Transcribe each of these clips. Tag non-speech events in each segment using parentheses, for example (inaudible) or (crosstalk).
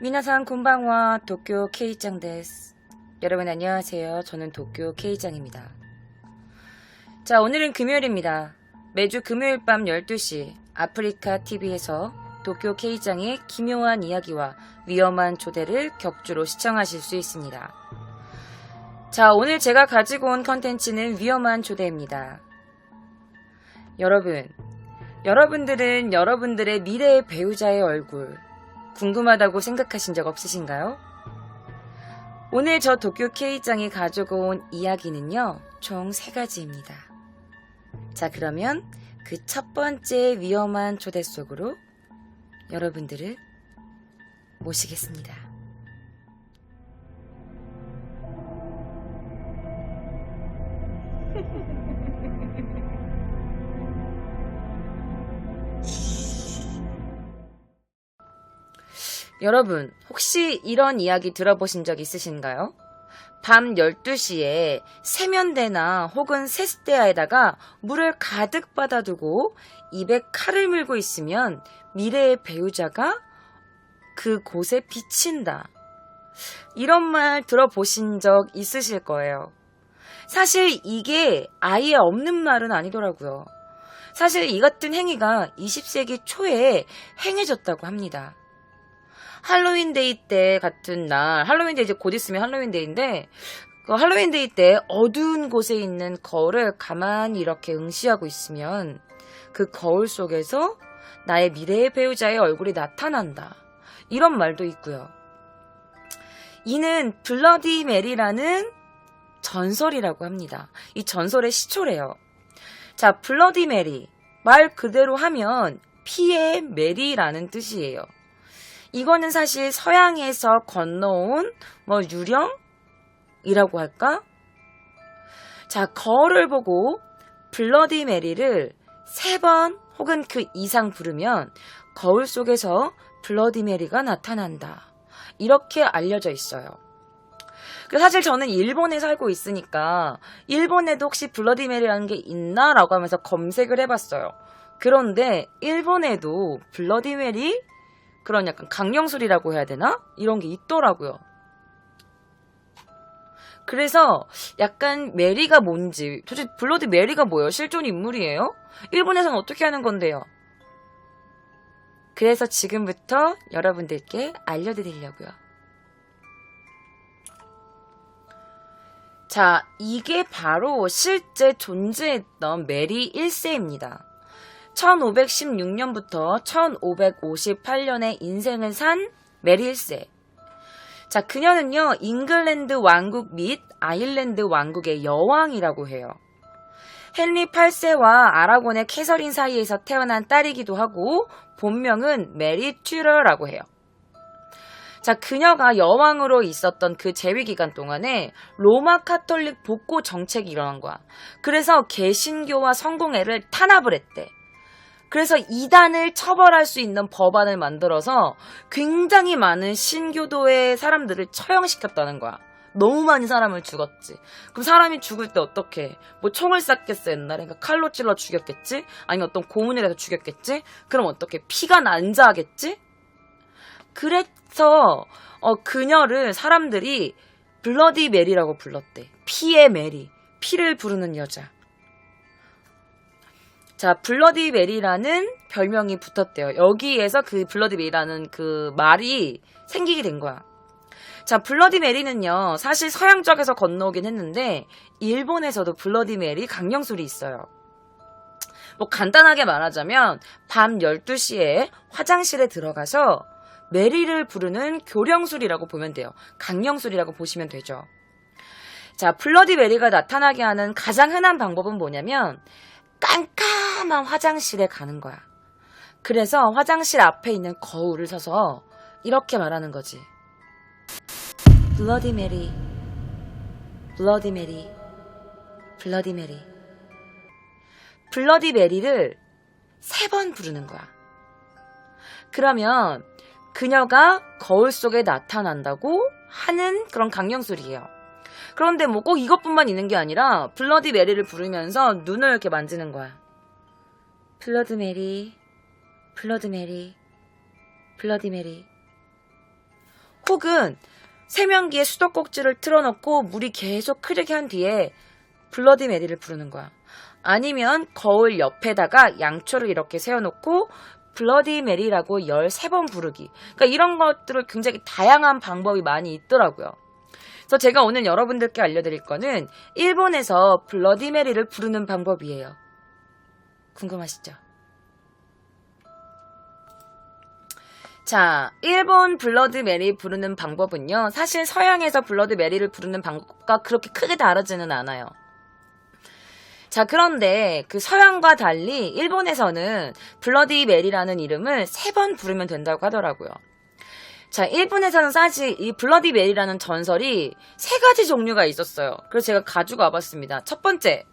미나상 곤방와 도쿄 K짱 데스. 여러분 안녕하세요. 저는 도쿄 K짱입니다. 자, 오늘은 금요일입니다. 매주 금요일 밤 12시 아프리카 TV에서 도쿄 K짱의 기묘한 이야기와 위험한 조대를 격주로 시청하실 수 있습니다. 자, 오늘 제가 가지고 온 컨텐츠는 위험한 조대입니다. 여러분, 여러분들은 여러분들의 미래의 배우자의 얼굴 궁금하다고 생각하신 적 없으신가요? 오늘 저 도쿄 K짱이 가지고 온 이야기는요, 총 세 가지입니다. 자, 그러면 그 첫 번째 위험한 초대 속으로 여러분들을 모시겠습니다. 여러분, 혹시 이런 이야기 들어보신 적 있으신가요? 밤 12시에 세면대나 혹은 세숫대야에다가 물을 가득 받아두고 입에 칼을 물고 있으면 미래의 배우자가 그 곳에 비친다. 이런 말 들어보신 적 있으실 거예요. 사실 이게 아예 없는 말은 아니더라고요. 사실 이 같은 행위가 20세기 초에 행해졌다고 합니다. 할로윈데이 때 같은 날, 할로윈데이 이제 곧 있으면 할로윈데이인데, 그 할로윈데이 때 어두운 곳에 있는 거울을 가만히 이렇게 응시하고 있으면 그 거울 속에서 나의 미래의 배우자의 얼굴이 나타난다. 이런 말도 있고요. 이는 블러디 메리라는 전설이라고 합니다. 이 전설의 시초래요. 자, 블러디 메리. 말 그대로 하면 피의 메리라는 뜻이에요. 이거는 사실 서양에서 건너온 뭐 유령이라고 할까? 자, 거울을 보고 블러디 메리를 세 번 혹은 그 이상 부르면 거울 속에서 블러디 메리가 나타난다. 이렇게 알려져 있어요. 그 사실 저는 일본에 살고 있으니까 일본에도 혹시 블러디 메리라는 게 있나라고 하면서 검색을 해봤어요. 그런데 일본에도 블러디 메리 그런 약간 강령술이라고 해야 되나? 이런 게 있더라고요. 그래서 약간 메리가 뭔지, 도대체 블러드 메리가 뭐예요? 실존 인물이에요? 일본에서는 어떻게 하는 건데요? 그래서 지금부터 여러분들께 알려드리려고요. 자, 이게 바로 실제 존재했던 메리 1세입니다. 1516년부터 1558년에 인생을 산 메리 1세. 자, 그녀는요, 잉글랜드 왕국 및 아일랜드 왕국의 여왕이라고 해요. 헨리 8세와 아라곤의 캐서린 사이에서 태어난 딸이기도 하고, 본명은 메리 튜러라고 해요. 자, 그녀가 여왕으로 있었던 그 재위 기간 동안에 로마 카톨릭 복고 정책이 일어난 거야. 그래서 개신교와 성공회를 탄압을 했대. 그래서 이단을 처벌할 수 있는 법안을 만들어서 굉장히 많은 신교도의 사람들을 처형시켰다는 거야. 너무 많은 사람을 죽었지. 그럼 사람이 죽을 때 어떻게? 뭐 총을 쐈겠어 옛날에? 그러니까 칼로 찔러 죽였겠지? 아니면 어떤 고문을 해서 죽였겠지? 그럼 어떻게? 피가 난자하겠지? 그래서 어, 그녀를 사람들이 블러디 메리라고 불렀대. 피의 메리. 피를 부르는 여자. 자, 블러디 메리라는 별명이 붙었대요. 여기에서 그 블러디 메리라는 그 말이 생기게 된 거야. 자, 블러디 메리는요, 사실 서양 쪽에서 건너오긴 했는데, 일본에서도 블러디 메리 강령술이 있어요. 뭐 간단하게 말하자면, 밤 12시에 화장실에 들어가서 메리를 부르는 교령술이라고 보면 돼요. 강령술이라고 보시면 되죠. 자, 블러디 메리가 나타나게 하는 가장 흔한 방법은 뭐냐면, 깜깜한 화장실에 가는 거야. 그래서 화장실 앞에 있는 거울을 서서 이렇게 말하는 거지. 블러디 메리, 블러디 메리, 블러디 메리. 블러디 메리를 세 번 부르는 거야. 그러면 그녀가 거울 속에 나타난다고 하는 그런 강령술이에요. 그런데 뭐 꼭 이것뿐만 있는 게 아니라 블러디 메리를 부르면서 눈을 이렇게 만지는 거야. 블러드 메리, 블러드 메리, 블러디 메리. 혹은 세면기에 수도꼭지를 틀어놓고 물이 계속 흐르게 한 뒤에 블러디 메리를 부르는 거야. 아니면 거울 옆에다가 양초를 이렇게 세워놓고 블러디 메리라고 13번 부르기. 그러니까 이런 것들을 굉장히 다양한 방법이 많이 있더라고요. 그래서 제가 오늘 여러분들께 알려드릴 거는 일본에서 블러디 메리를 부르는 방법이에요. 궁금하시죠? 자, 일본 블러드 메리 부르는 방법은요, 사실 서양에서 블러드 메리를 부르는 방법과 그렇게 크게 다르지는 않아요. 자, 그런데 그 서양과 달리 일본에서는 블러디 메리라는 이름을 세 번 부르면 된다고 하더라고요. 자, 일본에서는 사실 이 블러디 메리라는 전설이 세 가지 종류가 있었어요. 그래서 제가 가지고 와봤습니다. 첫 번째.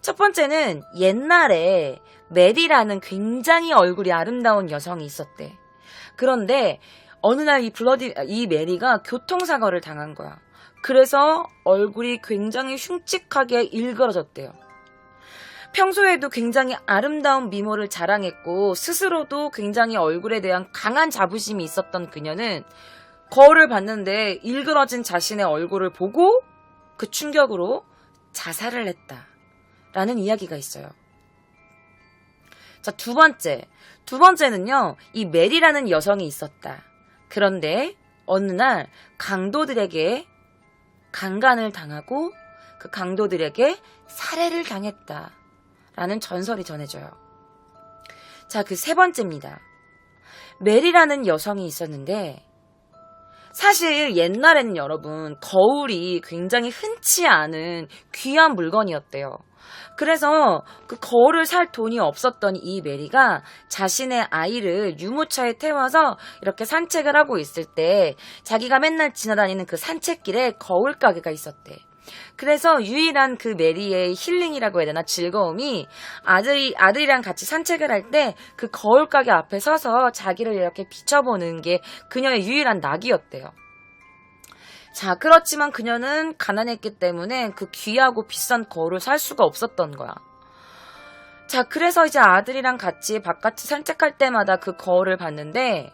첫 번째는 옛날에 메리라는 굉장히 얼굴이 아름다운 여성이 있었대. 그런데 어느 날 이 블러디, 이 메리가 교통사고를 당한 거야. 그래서 얼굴이 굉장히 흉측하게 일그러졌대요. 평소에도 굉장히 아름다운 미모를 자랑했고 스스로도 굉장히 얼굴에 대한 강한 자부심이 있었던 그녀는 거울을 봤는데 일그러진 자신의 얼굴을 보고 그 충격으로 자살을 했다. 라는 이야기가 있어요. 자, 두 번째. 두 번째는요, 이 메리라는 여성이 있었다. 그런데 어느 날 강도들에게 강간을 당하고 그 강도들에게 살해를 당했다. 라는 전설이 전해져요. 자, 그 세 번째입니다. 메리라는 여성이 있었는데, 사실 옛날에는 여러분, 거울이 굉장히 흔치 않은 귀한 물건이었대요. 그래서 그 거울을 살 돈이 없었던 이 메리가 자신의 아이를 유모차에 태워서 이렇게 산책을 하고 있을 때 자기가 맨날 지나다니는 그 산책길에 거울 가게가 있었대. 그래서 유일한 그 메리의 힐링이라고 해야 되나 즐거움이 아들이 아들이랑 같이 산책을 할 때 그 거울 가게 앞에 서서 자기를 이렇게 비춰보는 게 그녀의 유일한 낙이었대요. 자, 그렇지만 그녀는 가난했기 때문에 그 귀하고 비싼 거울을 살 수가 없었던 거야. 자, 그래서 이제 아들이랑 같이 바깥에 산책할 때마다 그 거울을 봤는데,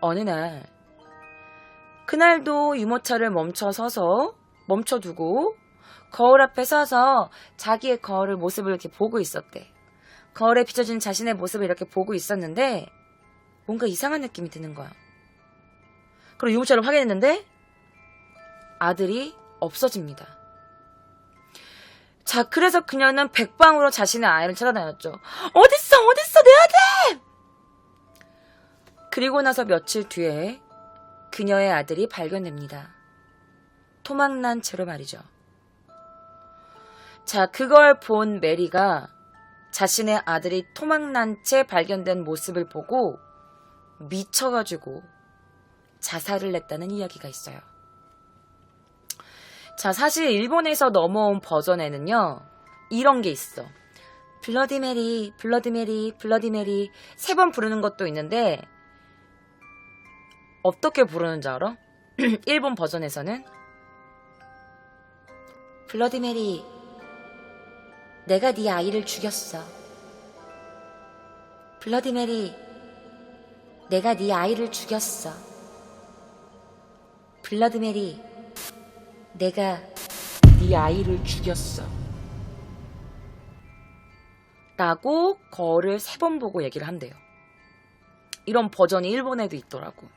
어느 날, 그날도 유모차를 멈춰 서서, 멈춰두고, 거울 앞에 서서 자기의 거울을 모습을 이렇게 보고 있었대. 거울에 비춰진 자신의 모습을 이렇게 보고 있었는데, 뭔가 이상한 느낌이 드는 거야. 그리고 유모차를 확인했는데, 아들이 없어집니다. 자, 그래서 그녀는 백방으로 자신의 아이를 찾아다녔죠. 어딨어, 어딨어, 내 아들! 그리고 나서 며칠 뒤에 그녀의 아들이 발견됩니다. 토막난 채로 말이죠. 자, 그걸 본 메리가 자신의 아들이 토막난 채 발견된 모습을 보고 미쳐가지고 자살을 냈다는 이야기가 있어요. 자, 사실 일본에서 넘어온 버전에는요, 이런 게 있어. 블러디 메리, 블러디 메리, 블러디 메리, 세 번 부르는 것도 있는데, 어떻게 부르는지 알아? (clears throat) 일본 버전에서는, 블러디 메리, 내가 네 아이를 죽였어. 블러디 메리, 내가 네 아이를 죽였어. 블러드 메리, 내가 네 아이를 죽였어. 라고 거를 세 번 보고 얘기를 한대요. 이런 버전이 일본에도 있더라고.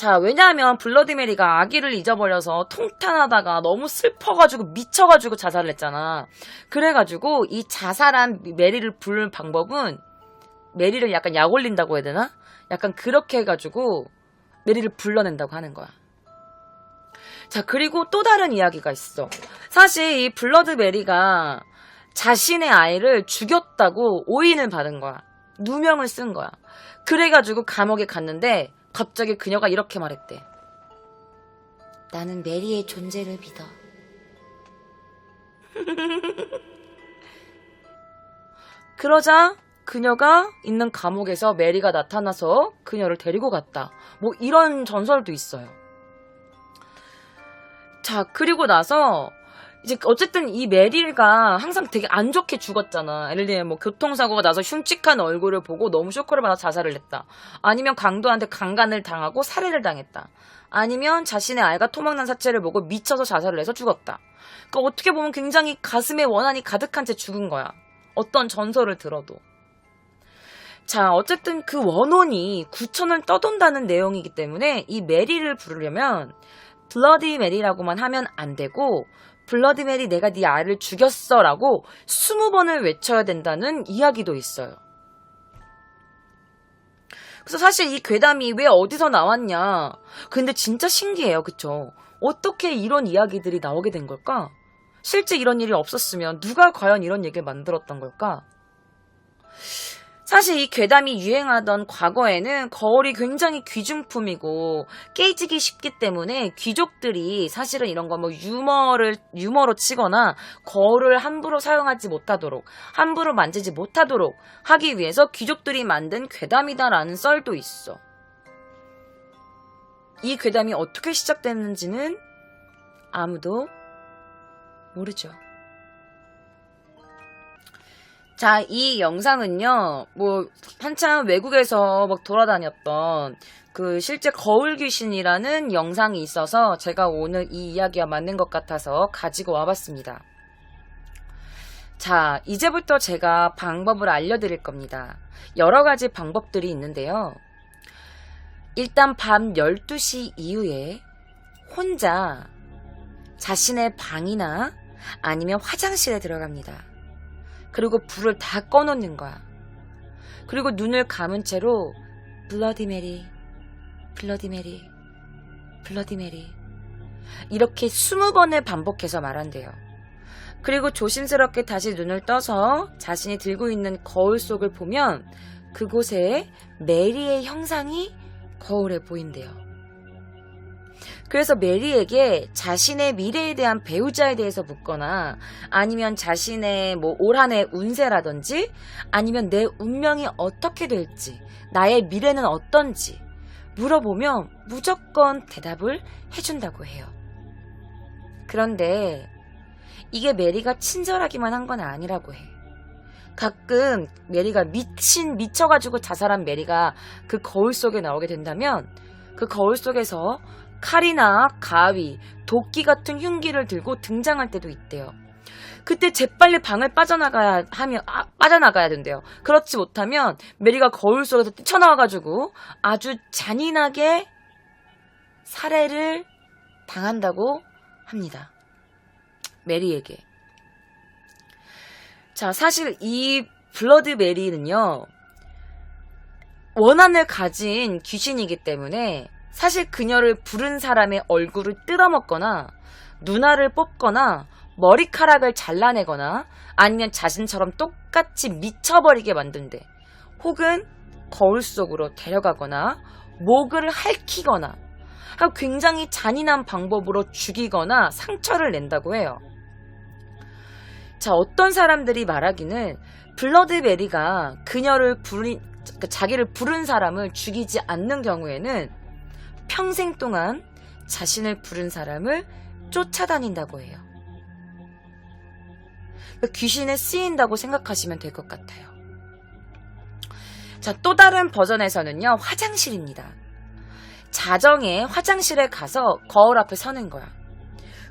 자, 왜냐하면 블러디 메리가 아기를 잊어버려서 통탄하다가 너무 슬퍼가지고 미쳐가지고 자살을 했잖아. 그래가지고 이 자살한 메리를 부를 방법은 메리를 약간 약 올린다고 해야 되나? 약간 그렇게 해가지고 메리를 불러낸다고 하는 거야. 자, 그리고 또 다른 이야기가 있어. 사실 이 블러드 메리가 자신의 아이를 죽였다고 오인을 받은 거야. 누명을 쓴 거야. 그래가지고 감옥에 갔는데 갑자기 그녀가 이렇게 말했대. 나는 메리의 존재를 믿어. (laughs) 그러자 그녀가 있는 감옥에서 메리가 나타나서 그녀를 데리고 갔다. 뭐 이런 전설도 있어요. 자, 그리고 나서 이제 어쨌든 이 메릴가 항상 되게 안 좋게 죽었잖아. 예를 들면 뭐 교통사고가 나서 흉측한 얼굴을 보고 너무 쇼크를 받아 자살을 했다. 아니면 강도한테 강간을 당하고 살해를 당했다. 아니면 자신의 아이가 토막난 사체를 보고 미쳐서 자살을 해서 죽었다. 그러니까 어떻게 보면 굉장히 가슴에 원한이 가득한 채 죽은 거야. 어떤 전설을 들어도. 자, 어쨌든 그 원혼이 구천을 떠돈다는 내용이기 때문에 이 메리를 부르려면 블러디 메리라고만 하면 안 되고 블러디 메리 내가 네 아이를 죽였어라고 스무 번을 외쳐야 된다는 이야기도 있어요. 그래서 사실 이 괴담이 왜 어디서 나왔냐. 근데 진짜 신기해요. 그쵸? 어떻게 이런 이야기들이 나오게 된 걸까? 실제 이런 일이 없었으면 누가 과연 이런 얘기를 만들었던 걸까? 사실 이 괴담이 유행하던 과거에는 거울이 굉장히 귀중품이고 깨지기 쉽기 때문에 귀족들이 사실은 이런 거 뭐 유머를 유머로 치거나 거울을 함부로 사용하지 못하도록 함부로 만지지 못하도록 하기 위해서 귀족들이 만든 괴담이다라는 썰도 있어. 이 괴담이 어떻게 시작됐는지는 아무도 모르죠. 자, 이 영상은요, 뭐, 한참 외국에서 막 돌아다녔던 그 실제 거울 귀신이라는 영상이 있어서 제가 오늘 이 이야기와 맞는 것 같아서 가지고 와봤습니다. 자, 이제부터 제가 방법을 알려드릴 겁니다. 여러 가지 방법들이 있는데요. 일단 밤 12시 이후에 혼자 자신의 방이나 아니면 화장실에 들어갑니다. 그리고 불을 다 꺼놓는 거야. 그리고 눈을 감은 채로 블러디 메리, 블러디 메리, 블러디 메리 이렇게 스무 번을 반복해서 말한대요. 그리고 조심스럽게 다시 눈을 떠서 자신이 들고 있는 거울 속을 보면 그곳에 메리의 형상이 거울에 보인대요. 그래서 메리에게 자신의 미래에 대한 배우자에 대해서 묻거나 아니면 자신의 뭐 올 한 해 운세라든지 아니면 내 운명이 어떻게 될지 나의 미래는 어떤지 물어보면 무조건 대답을 해준다고 해요. 그런데 이게 메리가 친절하기만 한 건 아니라고 해. 가끔 메리가 미친 미쳐가지고 자살한 메리가 그 거울 속에 나오게 된다면 그 거울 속에서 칼이나 가위, 도끼 같은 흉기를 들고 등장할 때도 있대요. 그때 재빨리 방을 빠져나가야 하면 아, 빠져나가야 된대요. 그렇지 못하면 메리가 거울 속에서 뛰쳐나와가지고 아주 잔인하게 살해를 당한다고 합니다. 메리에게. 자, 사실 이 블러드 메리는요, 원한을 가진 귀신이기 때문에 사실 그녀를 부른 사람의 얼굴을 뜯어먹거나 눈알을 뽑거나 머리카락을 잘라내거나 아니면 자신처럼 똑같이 미쳐버리게 만든대. 혹은 거울 속으로 데려가거나 목을 핥히거나 굉장히 잔인한 방법으로 죽이거나 상처를 낸다고 해요. 자, 어떤 사람들이 말하기는 블러드 메리가 그녀를 부른, 자기를 부른 사람을 죽이지 않는 경우에는 평생 동안 자신을 부른 사람을 쫓아다닌다고 해요. 그러니까 귀신에 쓰인다고 생각하시면 될 것 같아요. 자, 또 다른 버전에서는요, 화장실입니다. 자정에 화장실에 가서 거울 앞에 서는 거야.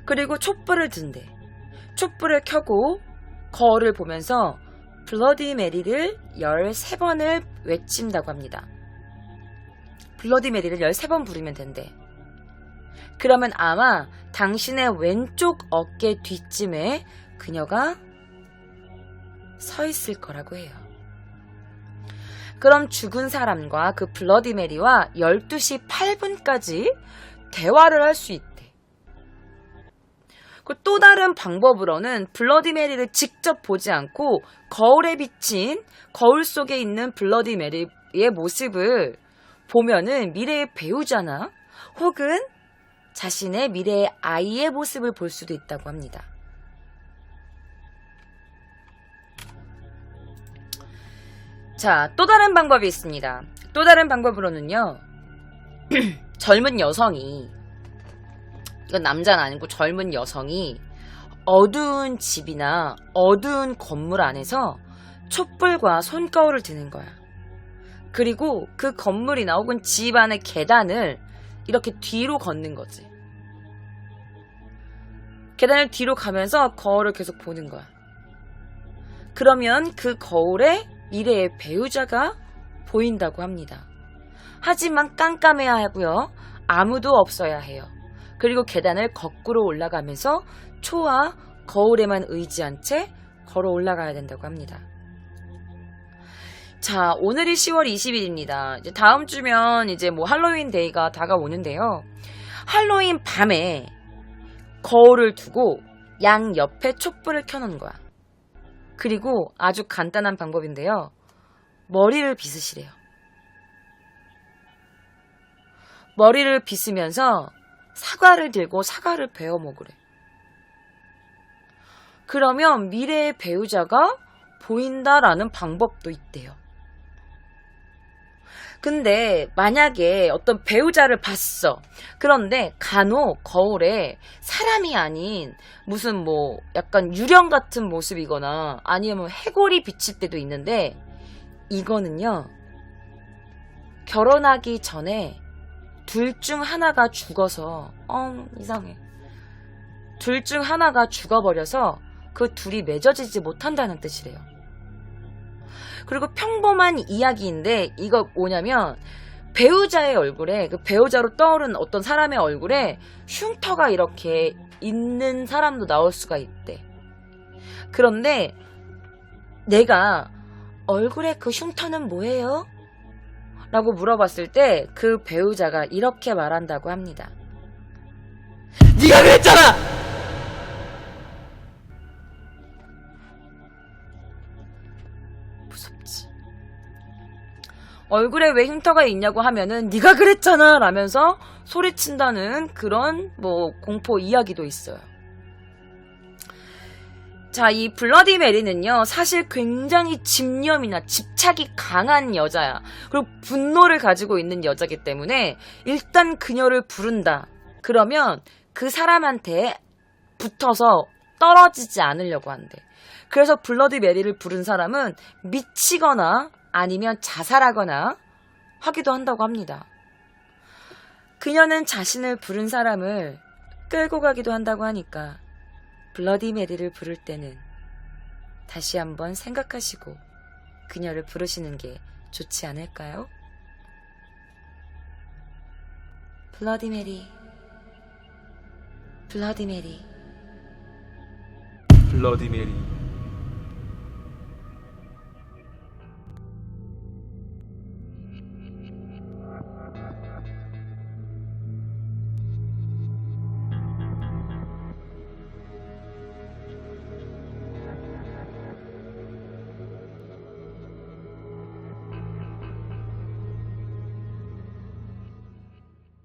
그리고 촛불을 든대. 촛불을 켜고 거울을 보면서 블러디 메리를 13번을 외친다고 합니다. 블러디 메리를 13번 부르면 된대. 그러면 아마 당신의 왼쪽 어깨 뒷쯤에 그녀가 서 있을 거라고 해요. 그럼 죽은 사람과 그 블러디 메리와 12시 8분까지 대화를 할 수 있대. 그또 다른 방법으로는 블러디 메리를 직접 보지 않고 거울에 비친 거울 속에 있는 블러디 메리의 모습을 보면은 미래의 배우자나 혹은 자신의 미래의 아이의 모습을 볼 수도 있다고 합니다. 자, 또 다른 방법이 있습니다. 또 다른 방법으로는요, (clears throat) 젊은 여성이, 이건 남자는 아니고 젊은 여성이 어두운 집이나 어두운 건물 안에서 촛불과 손거울을 드는 거야. 그리고 그 건물이나 혹은 집 안의 계단을 이렇게 뒤로 걷는 거지. 계단을 뒤로 가면서 거울을 계속 보는 거야. 그러면 그 거울에 미래의 배우자가 보인다고 합니다. 하지만 깜깜해야 하고요. 아무도 없어야 해요. 그리고 계단을 거꾸로 올라가면서 초와 거울에만 의지한 채 걸어 올라가야 된다고 합니다. 자, 오늘이 10월 20일입니다. 이제 다음 주면 이제 뭐 할로윈 데이가 다가오는데요. 할로윈 밤에 거울을 두고 양 옆에 촛불을 켜놓은 거야. 그리고 아주 간단한 방법인데요. 머리를 빗으시래요. 머리를 빗으면서 사과를 들고 사과를 베어 먹으래. 그러면 미래의 배우자가 보인다라는 방법도 있대요. 근데 만약에 어떤 배우자를 봤어. 그런데 간혹 거울에 사람이 아닌 무슨 뭐 약간 유령 같은 모습이거나 아니면 해골이 비칠 때도 있는데 이거는요. 결혼하기 전에 둘 중 하나가 죽어서 어 이상해. 둘 중 하나가 죽어버려서 그 둘이 맺어지지 못한다는 뜻이래요. 그리고 평범한 이야기인데 이거 뭐냐면 배우자의 얼굴에 그 배우자로 떠오른 어떤 사람의 얼굴에 흉터가 이렇게 있는 사람도 나올 수가 있대. 그런데 내가 얼굴에 그 흉터는 뭐예요? 라고 물어봤을 때 그 배우자가 이렇게 말한다고 합니다. 네가 그랬잖아. 얼굴에 왜 흉터가 있냐고 하면은 네가 그랬잖아 라면서 소리친다는 그런 뭐 공포 이야기도 있어요. 자, 이 블러디 메리는요, 사실 굉장히 집념이나 집착이 강한 여자야. 그리고 분노를 가지고 있는 여자기 때문에 일단 그녀를 부른다. 그러면 그 사람한테 붙어서 떨어지지 않으려고 한대. 그래서 블러디 메리를 부른 사람은 미치거나 아니면 자살하거나 하기도 한다고 합니다. 그녀는 자신을 부른 사람을 끌고 가기도 한다고 하니까 블러디 메리를 부를 때는 다시 한번 생각하시고 그녀를 부르시는 게 좋지 않을까요? 블러디 메리, 블러디 메리. 블러디 메리.